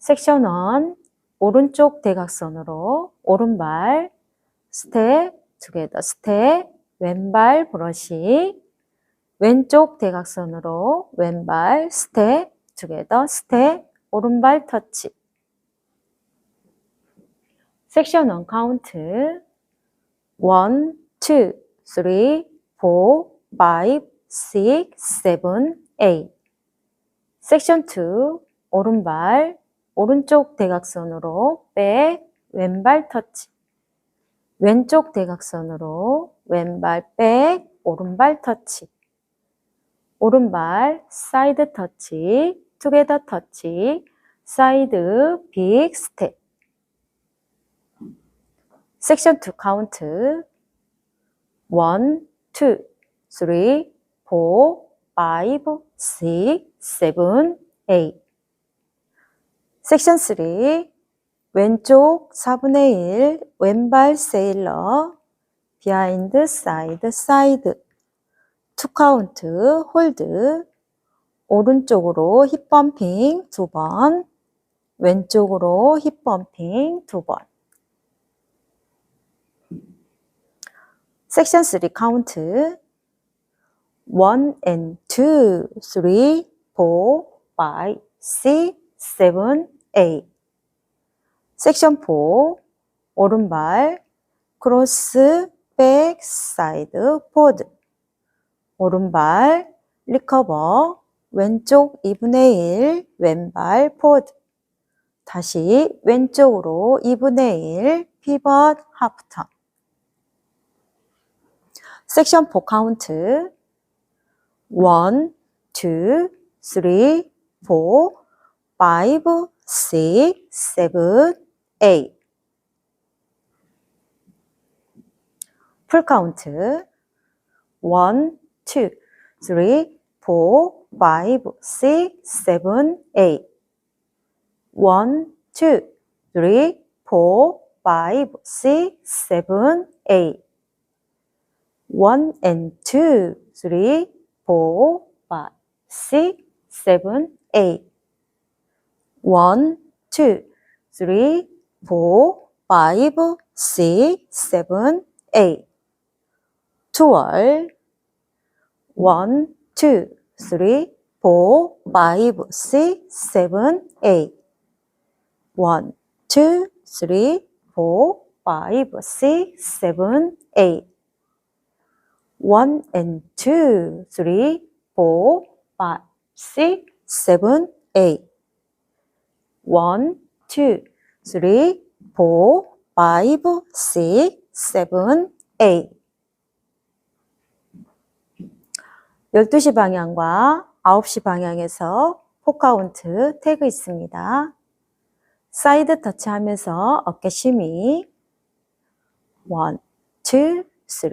섹션 1 오른쪽 대각선으로 오른발 스텝 together 스텝 왼발 브러쉬 왼쪽 대각선으로 왼발 스텝 together 스텝 오른발 터치. 섹션 1 카운트. 1, 2, 3, 4, 5, 6, 7, 8 섹션 2 오른발 오른쪽 대각선으로 백 왼발 터치. 왼쪽 대각선으로 왼발 백 오른발 터치. 오른발 사이드 터치 투게더 터치 사이드 빅 스텝. 섹션 2 카운트. 1, 2, 3, 4, 5, 6, 7, 8 섹션 3 왼쪽 4분의 1 왼발 세일러 비하인드 사이드 사이드. 투 카운트 홀드. 오른쪽으로 힙 범핑 두번 왼쪽으로 힙 범핑 두 번. 섹션 3 카운트. 1 and 2 3 4 5 6 7 8 섹션 4 오른발 크로스 백 사이드 포드 오른발 리커버 왼쪽 2분의 1 왼발 포드 다시 왼쪽으로 2분의 1 피벗 하프턴 섹션 4 카운트 1, 2, 3, 4, 5, 6, 7, 8풀 카운트 1, 2, 3, 4, 5, 6, 7, 8 1, 2, 3, 4, 5, 6, 7, 8 1 and 2, 3, 4, 5, 6, 7, 8 1, 2, 3, 4, 5, 6, 7, 8 2월 1, 2, 3, 4, 5, 6, 7, 8 1, 2, 3, 4, 5, 6, 7, 8 1 and 2, 3, 4, 5, 6, 7, 8 1, 2, 3, 4, 5, 6, 7, 8 12시 방향과 9시 방향에서 포카운트 태그 있습니다. 사이드 터치하면서 어깨 심이 1, 2, 3,